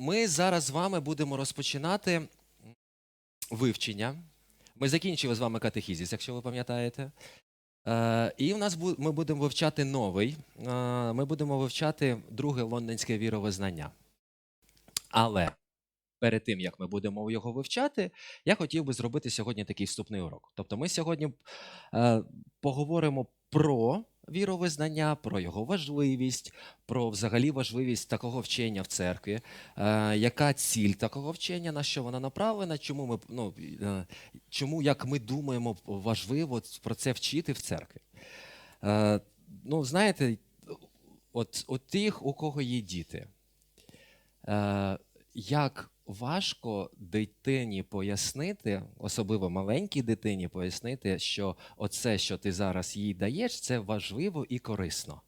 Ми зараз з вами будемо розпочинати вивчення. Ми закінчили з вами катехізіс, якщо ви пам'ятаєте. Е, І в нас ми будемо вивчати новий. Е, Ми будемо вивчати друге лондонське віровизнання. Але перед тим, як ми будемо його вивчати, я хотів би зробити сьогодні такий вступний урок. Тобто, ми сьогодні е, поговоримо про віровизнання, про його важливість, про взагалі важливість такого вчення в церкві, е, яка ціль такого вчення, на що вона направлена, чому ми ну, е, чому, як ми думаємо, важливо про це вчити в церкві. Е, ну, знаєте, от, от тих, у кого є діти, як важко дитині пояснити, особливо маленькій дитині пояснити, що оце, що ти зараз їй даєш, це важливо і корисно.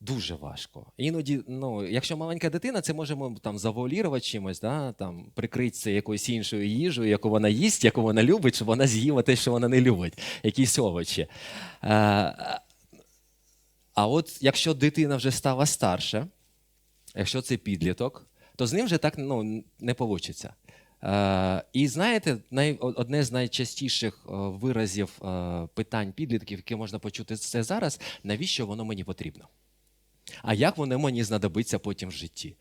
Дуже важко. Іноді, ну, якщо маленька дитина, це можемо там завуалірувати чимось, да, там, прикритися якоюсь іншою їжею, яку вона їсть, яку вона любить, щоб вона з'їла те, що вона не любить, якісь овочі. Е, а от якщо дитина вже стала старше, якщо це підліток, то з ним вже так ну, не вийде. І знаєте, одне з найчастіших е, виразів е, питань підлітків, яке можна почути це зараз, навіщо воно мені потрібно? А як воно мені знадобиться потім в житті?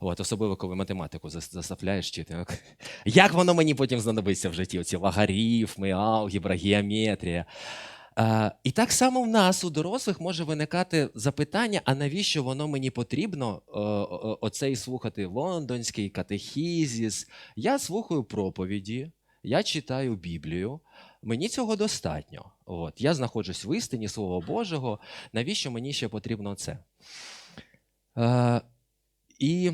От, особливо, коли математику зас- заставляєш вчити. Як воно мені потім знадобиться в житті? Оці логарифми, алгебра, геометрія. Е, і так само в нас, у дорослих, може виникати запитання: а навіщо воно мені потрібно е, оцей слухати лондонський катехізіс? Я слухаю проповіді, я читаю Біблію. Мені цього достатньо. От, я знаходжусь в істині Слова Божого. Навіщо мені ще потрібно це? Е, і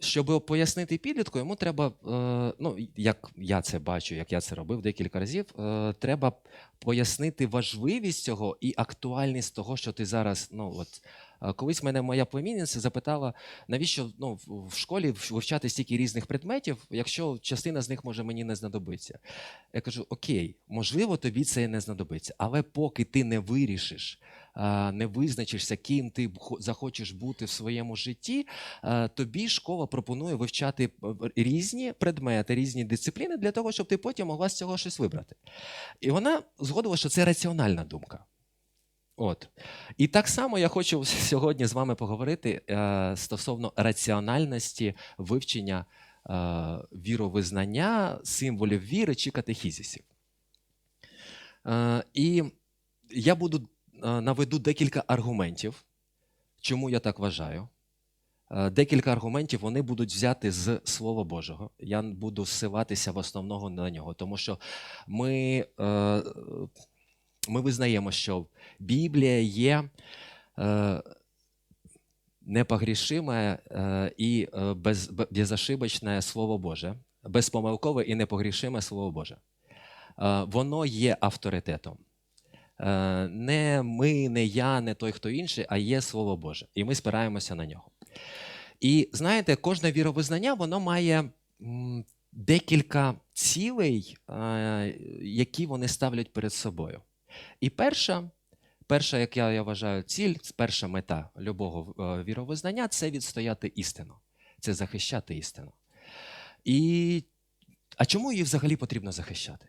щоб пояснити підлітку, йому треба, е, ну, як я це бачу, як я це робив декілька разів, е, треба пояснити важливість цього і актуальність того, що ти зараз. Ну, от, е, колись мене моя племінниця запитала, навіщо ну, в- школі вивчати стільки різних предметів, якщо частина з них може мені не знадобиться. Я кажу: Окей, можливо, тобі це не знадобиться, але поки ти не вирішиш, не визначишся, ким ти захочеш бути в своєму житті, тобі школа пропонує вивчати е, різні предмети, різні дисципліни для того, щоб ти потім могла з цього щось вибрати. І вона згодила, що це раціональна думка. От. І так само я хочу сьогодні з вами поговорити е, стосовно раціональності вивчення е, віровизнання, символів віри чи катехізисів. Е, і я буду наведу декілька аргументів, чому я так вважаю. Е, Декілька аргументів вони будуть взяти з Слова Божого. Я буду ссилатися в основному на нього, тому що ми, е, ми визнаємо, що Біблія є е, непогрішиме е, і е, без, безошибочне Слово Боже, безпомилкове і непогрішиме Слово Боже. Е, Воно є авторитетом. Е, Не ми, не я, не той, хто інший, а є Слово Боже. І ми спираємося на нього. І знаєте, кожне віровизнання воно має декілька цілей, е, які вони ставлять перед собою. І перша, перша, як я, я вважаю, ціль, перша мета любого е, віровизнання це відстояти істину, це захищати істину. І, а чому її взагалі потрібно захищати?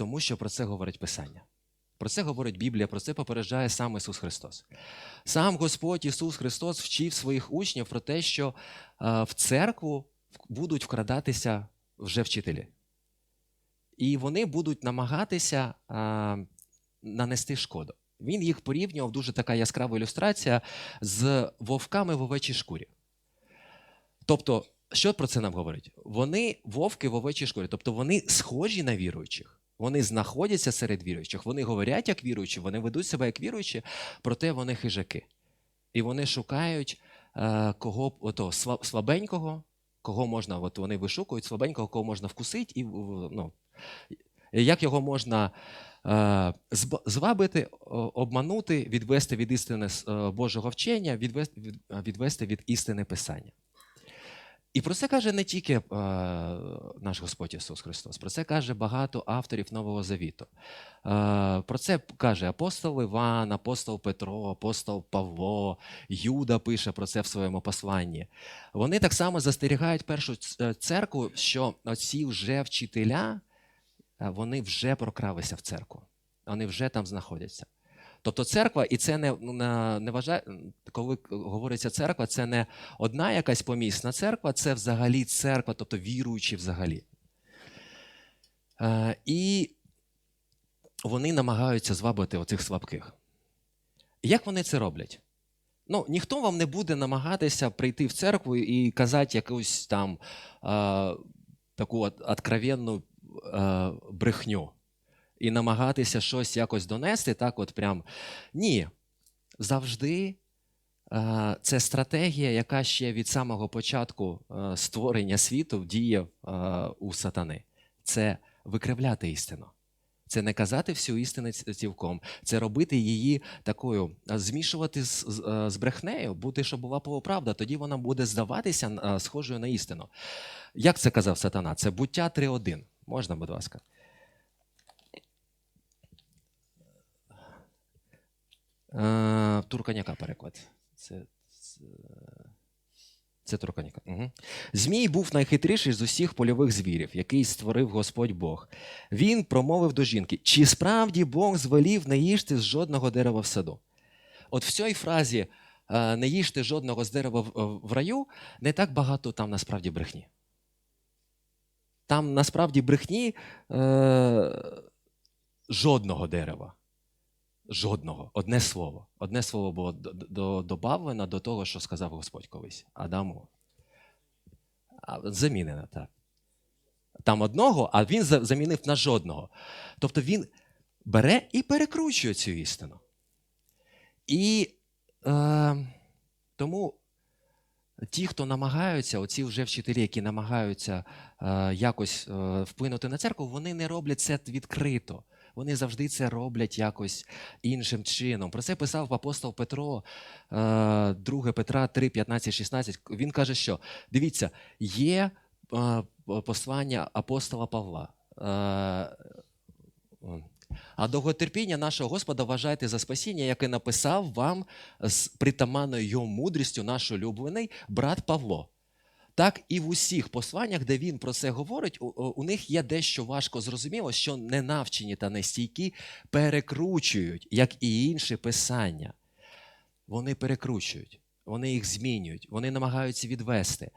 Тому що про це говорить Писання. Про це говорить Біблія, про це попереджає сам Ісус Христос. Сам Господь Ісус Христос вчив своїх учнів про те, що е, в церкву будуть вкрадатися вже вчителі. І вони будуть намагатися е, нанести шкоду. Він їх порівнював дуже така яскрава ілюстрація з вовками в овечій шкурі. Тобто, що про це нам говорить? Вони вовки в овечій шкурі, тобто вони схожі на віруючих. Вони знаходяться серед віруючих, вони говорять як віруючі, вони ведуть себе як віруючі, проте вони хижаки. І вони шукають е, кого ото, слабенького, кого можна, от вони вишукують слабенького, кого можна вкусити, і ну, як його можна е, звабити, обманути, відвести від істини е, Божого вчення, відвести від, відвести від істини Писання. І про це каже не тільки е, наш Господь Ісус Христос, про це каже багато авторів Нового Завіту. Е, про це каже апостол Іван, апостол Петро, апостол Павло, Юда пише про це в своєму посланні. Вони так само застерігають першу е, церкву, що ці вже вчителя, е, вони вже прокралися в церкву. Вони вже там знаходяться. Тобто церква, і це не, ну, не, вважає, коли говориться церква, це не одна якась помісна церква, це взагалі церква, тобто віруючі взагалі. Е, і вони намагаються звабити оцих слабких. Як вони це роблять? Ну, ніхто вам не буде намагатися прийти в церкву і казати якусь там е, таку от откровенну е, брехню і намагатися щось якось донести, так от прям. Ні. Завжди е, це стратегія, яка ще від самого початку е, створення світу діє е, у сатани. Це викривляти істину. Це не казати всю істину цілком, це робити її такою, змішувати з, з, з брехнею, бути, щоб була полуправда, тоді вона буде здаватися схожою на істину. Як це казав сатана? Це буття 3.1. Можна, будь ласка. Турканяка переклад. Це, це, це Турканяка. Угу. Змій був найхитріший з усіх польових звірів, який створив Господь Бог. Він промовив до жінки: чи справді Бог звелів не їжте з жодного дерева в саду? От в цій фразі е, не їжте жодного з дерева в, в раю не так багато там насправді брехні. Там насправді брехні е, жодного дерева. Жодного. Одне слово. Одне слово було д- д- до того, що сказав Господь колись Адаму. Замінено, так. Там одного, а він замінив на жодного. Тобто він бере і перекручує цю істину. І е, тому ті, хто намагаються, оці вже вчителі, які намагаються е, якось е, вплинути на церкву, вони не роблять це відкрито. Вони завжди це роблять якось іншим чином. Про це писав апостол Петро, е, 2 Петра 3, 15, 16. Він каже, що дивіться, є е, послання апостола Павла. Е, а довготерпіння нашого Господа вважайте за спасіння, яке написав вам з притаманною мудрістю наш улюблений брат Павло. Так і в усіх посланнях, де він про це говорить, у, у них є дещо важко зрозуміло, що ненавчені та нестійкі перекручують, як і інші писання. Вони перекручують, вони їх змінюють, вони намагаються відвести,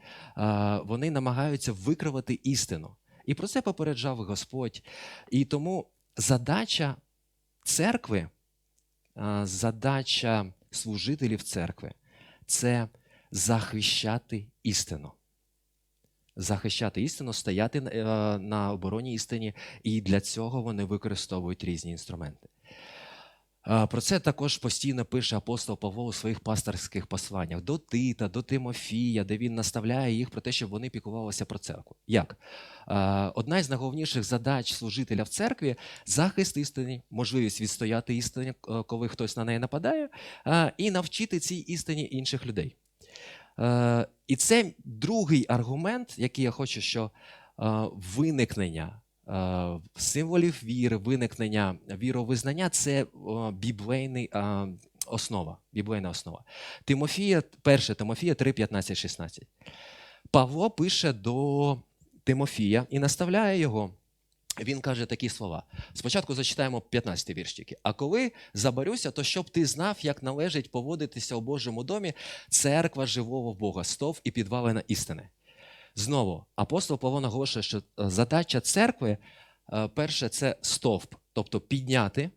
вони намагаються викривати істину. І про це попереджав Господь. І тому задача церкви, задача служителів церкви це захищати істину. Захищати істину, стояти е, на обороні істині, і для цього вони використовують різні інструменти. Е, Про це також постійно пише апостол Павло у своїх пасторських посланнях до Тита, до Тимофія, де він наставляє їх про те, щоб вони піклувалися про церкву. Як? Е, Одна із найголовніших задач служителя в церкві захист істини, можливість відстояти істині, е, коли хтось на неї нападає, е, і навчити цій істині інших людей. Е, І це другий аргумент, який я хочу, що е, виникнення е, символів віри, виникнення віровизнання це біблейний основа. Біблейна основа. Тимофія, 1 Тимофія 3, 15, 16. Павло пише до Тимофія і наставляє його. Він каже такі слова. Спочатку зачитаємо 15 вірш. А коли забарюся, то щоб ти знав, як належить поводитися у Божому домі, церква живого Бога, стов і підвалина істини. Знову, апостол Павло наголошує, що е, задача церкви е, перше це стовп, тобто підняти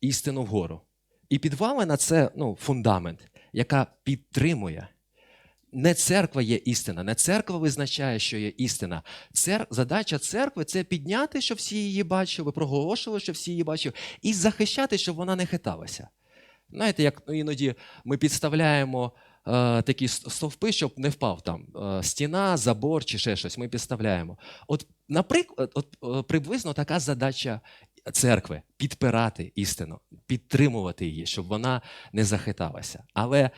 істину вгору. І підвалина це ну, фундамент, яка підтримує. Не церква є істина, не церква визначає, що є істина. Цер... Задача церкви це підняти, щоб всі її бачили, проголошували, щоб всі її бачили, і захищати, щоб вона не хиталася. Знаєте, як іноді ми підставляємо е, такі стовпи, щоб не впав там е, стіна, забор чи ще щось. Ми підставляємо. От, наприклад, от, е, приблизно така задача церкви підпирати істину, підтримувати її, щоб вона не захиталася. Але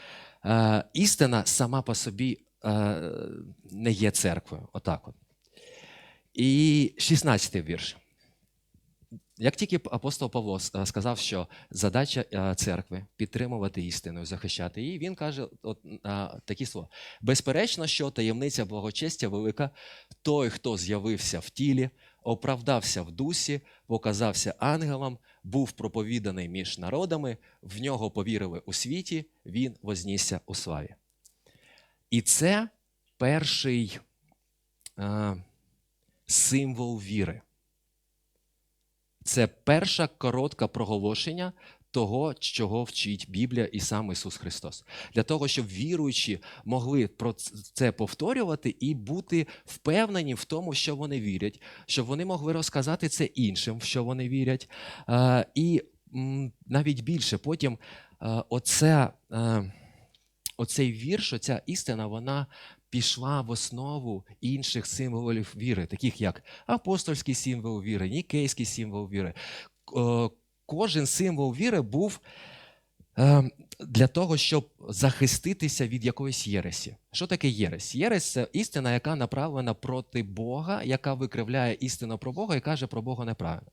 е, істина сама по собі е, не є церквою. Отак от. І 16 вірш. Як тільки апостол Павло сказав, що задача е, церкви підтримувати істину, захищати її, він каже от, а, такі слова: безперечно, що таємниця благочестя велика, той, хто з'явився в тілі, оправдався в дусі, показався ангелам, був проповіданий між народами, в нього повірили у світі, він вознісся у славі. І це перший е, символ віри. Це перше коротке проголошення того, чого вчить Біблія і сам Ісус Христос. Для того, щоб віруючі могли про це повторювати і бути впевнені в тому, що вони вірять, щоб вони могли розказати це іншим, в що вони вірять. І навіть більше потім оце, оцей вірш, оця істина, вона пішла в основу інших символів віри, таких як апостольський символ віри, нікейський символ віри. Е, Кожен символ віри був е, для того, щоб захиститися від якоїсь єресі. Що таке єресь? Єресь це істина, яка направлена проти Бога, яка викривляє істину про Бога і каже про Бога неправильно.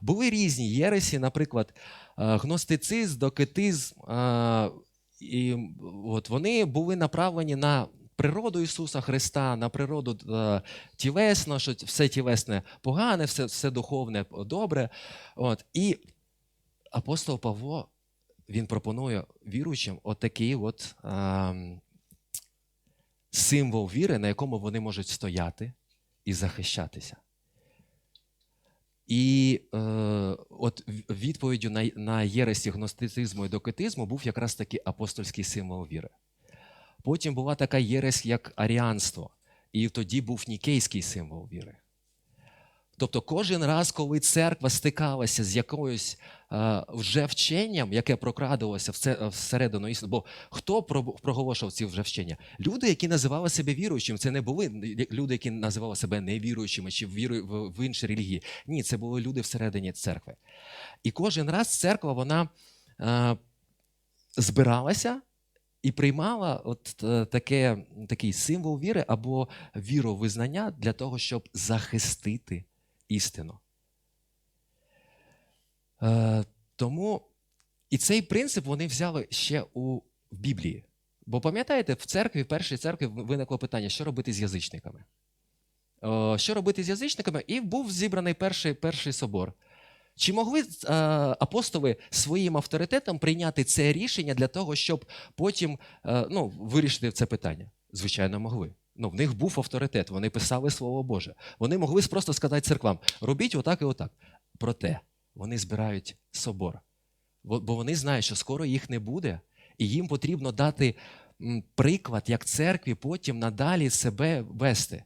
Були різні єресі, наприклад, е, гностицизм, докетизм. І от вони були направлені на природу Ісуса Христа, на природу е, тілесно, що все тілесне погане, все, все духовне добре. От. І апостол Павло він пропонує віруючим отакий от, ем, символ віри, на якому вони можуть стояти і захищатися. І е, от відповіддю на, на єресі гностицизму і докетизму був якраз таки апостольський символ віри. Потім була така єресь, як аріанство, і тоді був нікейський символ віри. Тобто кожен раз, коли церква стикалася з якоюсь е, вже вченням, яке прокрадувалося в це- всередину істини, бо хто проголошував ці вже вчення? Люди, які називали себе віруючим, це не були люди, які називали себе невіруючими чи вірою в, в інші релігії. Ні, це були люди всередині церкви. І кожен раз церква вона е, збиралася і приймала от е, таке, такий символ віри або віровизнання для того, щоб захистити істину. Е, тому і цей принцип вони взяли ще у в Біблії. Бо пам'ятаєте, в церкві, в першій церкві виникло питання, що робити з язичниками. Е, що робити з язичниками? І був зібраний перший, перший собор. Чи могли е, апостоли своїм авторитетом прийняти це рішення для того, щоб потім е, ну, вирішити це питання? Звичайно, могли. Ну, в них був авторитет, вони писали Слово Боже. Вони могли просто сказати церквам: робіть отак і отак. Проте вони збирають собор. Бо вони знають, що скоро їх не буде, і їм потрібно дати приклад, як церкві потім надалі себе вести.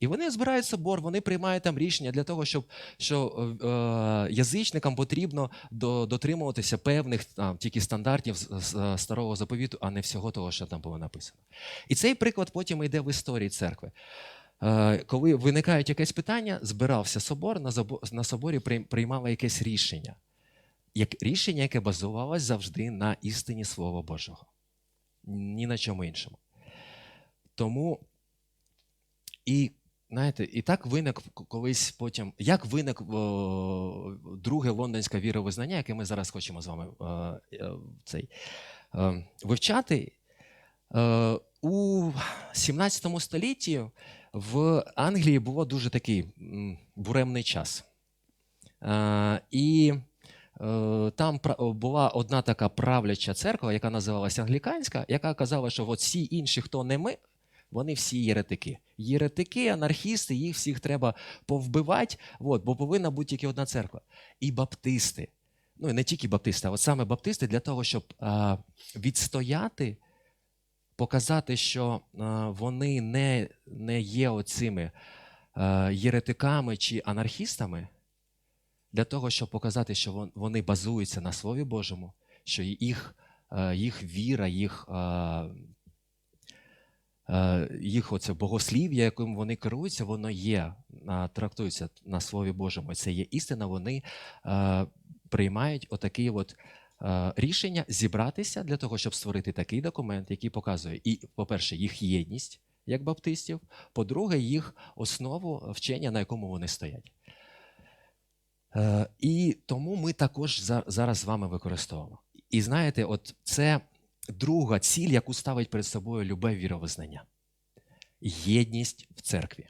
І вони збирають собор, вони приймають там рішення для того, щоб що е, е, язичникам потрібно до, дотримуватися певних там, тільки стандартів е, старого заповіту, а не всього того, що там було написано. І цей приклад потім йде в історії церкви. Е, коли виникають якесь питання, збирався собор, на, на соборі прийм- приймали якесь рішення. Як рішення, яке базувалось завжди на істині Слова Божого. Ні на чому іншому. Тому і знаєте, і так виник колись потім. Як виник о, друге лондонське віровизнання, яке ми зараз хочемо з вами е, е, цей, е, вивчати. Е, у 17 столітті в Англії було дуже такий буремний час. Е, і там була одна така правляча церква, яка називалася англіканська, яка казала, що от всі інші, хто не ми, вони всі єретики. Єретики, анархісти, їх всіх треба повбивати, от, бо повинна бути тільки одна церква. І баптисти. Ну і не тільки баптисти, а от саме баптисти для того, щоб а, відстояти, показати, що а, вони не, не є оцими а, єретиками чи анархістами, для того, щоб показати, що вони базуються на Слові Божому, що їх, їх віра, їх, їх оце богослів'я, яким вони керуються, воно є, трактується на Слові Божому. Це є істина, вони е, приймають отакий от е, рішення зібратися для того, щоб створити такий документ, який показує і, по-перше, їх єдність як баптистів, по-друге, їх основу вчення, на якому вони стоять. Е, І тому ми також за- зараз з вами використовуємо. І знаєте, от це друга ціль, яку ставить перед собою любе віровизнання єдність в церкві.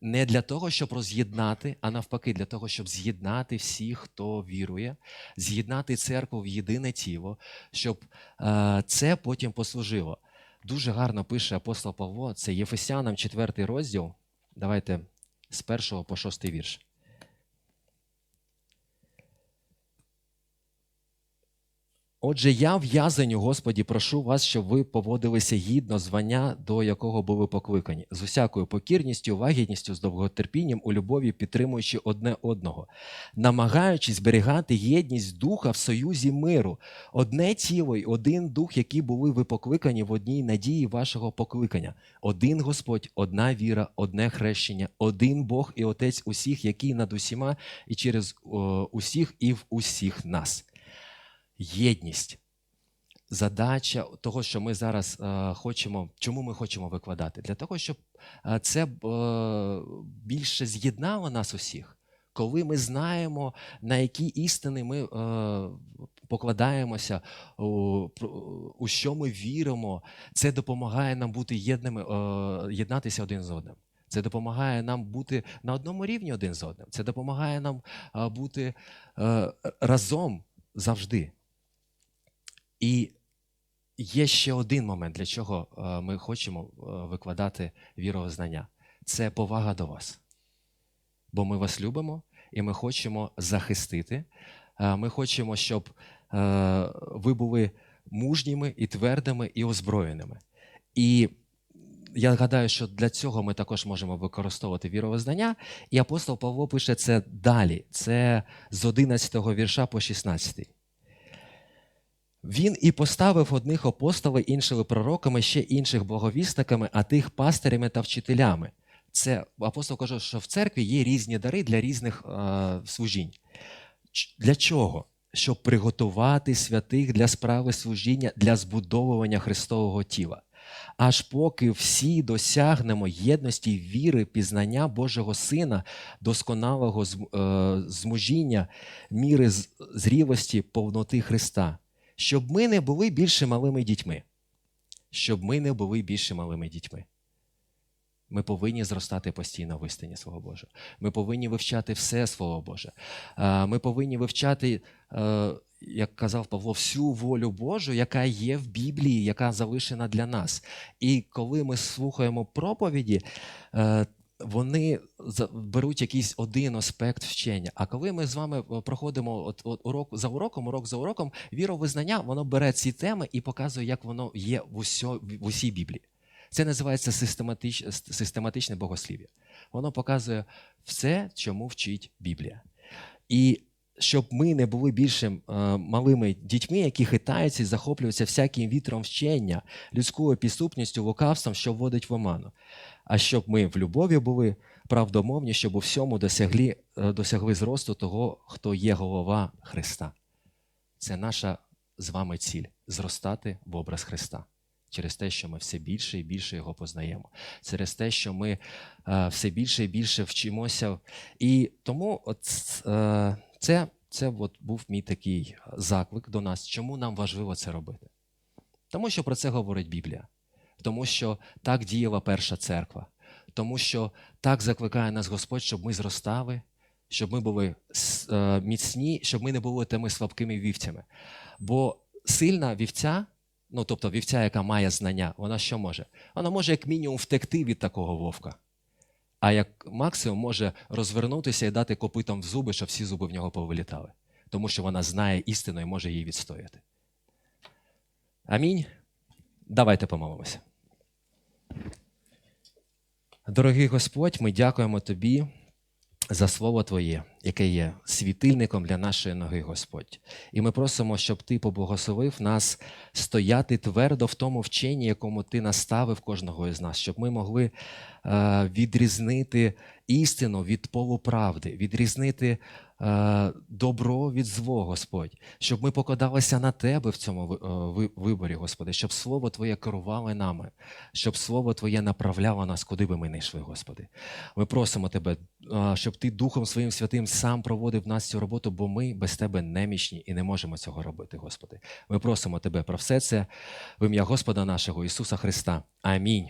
Не для того, щоб роз'єднати, а навпаки, для того, щоб з'єднати всіх, хто вірує, з'єднати церкву в єдине тіло, щоб е, це потім послужило. Дуже гарно пише апостол Павло, це Єфесянам 4 розділ. Давайте з першого по шостий вірш. Отже, я в'язень Господі, прошу вас, щоб ви поводилися гідно звання, до якого були покликані, з усякою покірністю, лагідністю, з довготерпінням, у любові, підтримуючи одне одного, намагаючись зберігати єдність духа в союзі миру, одне тіло й один дух, які були ви покликані в одній надії вашого покликання. Один Господь, одна віра, одне хрещення, один Бог і Отець усіх, який над усіма і через усіх і в усіх нас єдність. Задача того, що ми зараз е, хочемо, чому ми хочемо викладати? Для того, щоб е, це е, більше з'єднало нас усіх, коли ми знаємо, на які істини ми е, покладаємося, у, у що ми віримо, це допомагає нам бути єдними, е, єднатися один з одним. Це допомагає нам бути на одному рівні один з одним. Це допомагає нам е, бути е, разом завжди. І є ще один момент, для чого е, ми хочемо е, викладати віровизнання. Це повага до вас. Бо ми вас любимо і ми хочемо захистити. Е, Ми хочемо, щоб ви були мужніми і твердими і озброєними. І я гадаю, що для цього ми також можемо використовувати віровизнання. І апостол Павло пише це далі. Це з 11 вірша по 16. Він і поставив одних апостолів, іншими пророками, ще інших боговісниками, а тих пастирями та вчителями. Це апостол каже, що в церкві є різні дари для різних е, служінь. Для чого? Щоб приготувати святих для справи служіння для збудовування Христового тіла. Аж поки всі досягнемо єдності віри, пізнання Божого Сина, досконалого е, змужіння, міри з- зрілості повноти Христа, щоб ми не були більше малими дітьми. Щоб ми не були більше малими дітьми. Ми повинні зростати постійно в істині свого Божого. Ми повинні вивчати все Слово Боже. Ми повинні вивчати, е, як казав Павло, всю волю Божу, яка є в Біблії, яка залишена для нас. І коли ми слухаємо проповіді, е, вони беруть якийсь один аспект вчення. А коли ми з вами е, проходимо от, от урок за уроком, урок за уроком, віровизнання, воно бере ці теми і показує, як воно є в, усьо, в усій Біблії. Це називається систематич, систематичне богослів'я. Воно показує все, чому вчить Біблія. І щоб ми не були більше малими дітьми, які хитаються і захоплюються всяким вітром вчення, людською підступністю, лукавством, що вводить в оману. А щоб ми в любові були правдомовні, щоб у всьому досягли, е, досягли зросту того, хто є голова Христа. Це наша з вами ціль зростати в образ Христа. Через те, що ми все більше і більше його познаємо, через те, що ми е, все більше і більше вчимося. І тому от, е, це, це от був мій такий заклик до нас, чому нам важливо це робити. Тому що про це говорить Біблія, тому що так діяла перша церква, тому що так закликає нас Господь, щоб ми зростали, щоб ми були е, міцні, щоб ми не були тими слабкими вівцями. Бо сильна вівця, ну тобто вівця, яка має знання, вона що може? Вона може як мінімум втекти від такого вовка. А як максимум може розвернутися і дати копитом в зуби, щоб всі зуби в нього повилітали. Тому що вона знає істину і може її відстояти. Амінь. Давайте помолимося. Дорогий Господь, ми дякуємо Тобі за Слово Твоє, яке є світильником для нашої ноги, Господь. І ми просимо, щоб Ти поблагословив нас стояти твердо в тому вченні, якому Ти наставив кожного із нас, щоб ми могли е, відрізнити істину від полуправди, відрізнити добро від зло, Господь, щоб ми покладалися на Тебе в цьому е, ви- виборі, Господи, щоб Слово Твоє керувало нами, щоб Слово Твоє направляло нас, куди би ми не йшли, Господи. Ми просимо Тебе, е, щоб Ти Духом Своїм Святим сам проводив нас цю роботу, бо ми без Тебе немічні і не можемо цього робити, Господи. Ми просимо Тебе про все це в ім'я Господа нашого Ісуса Христа. Амінь.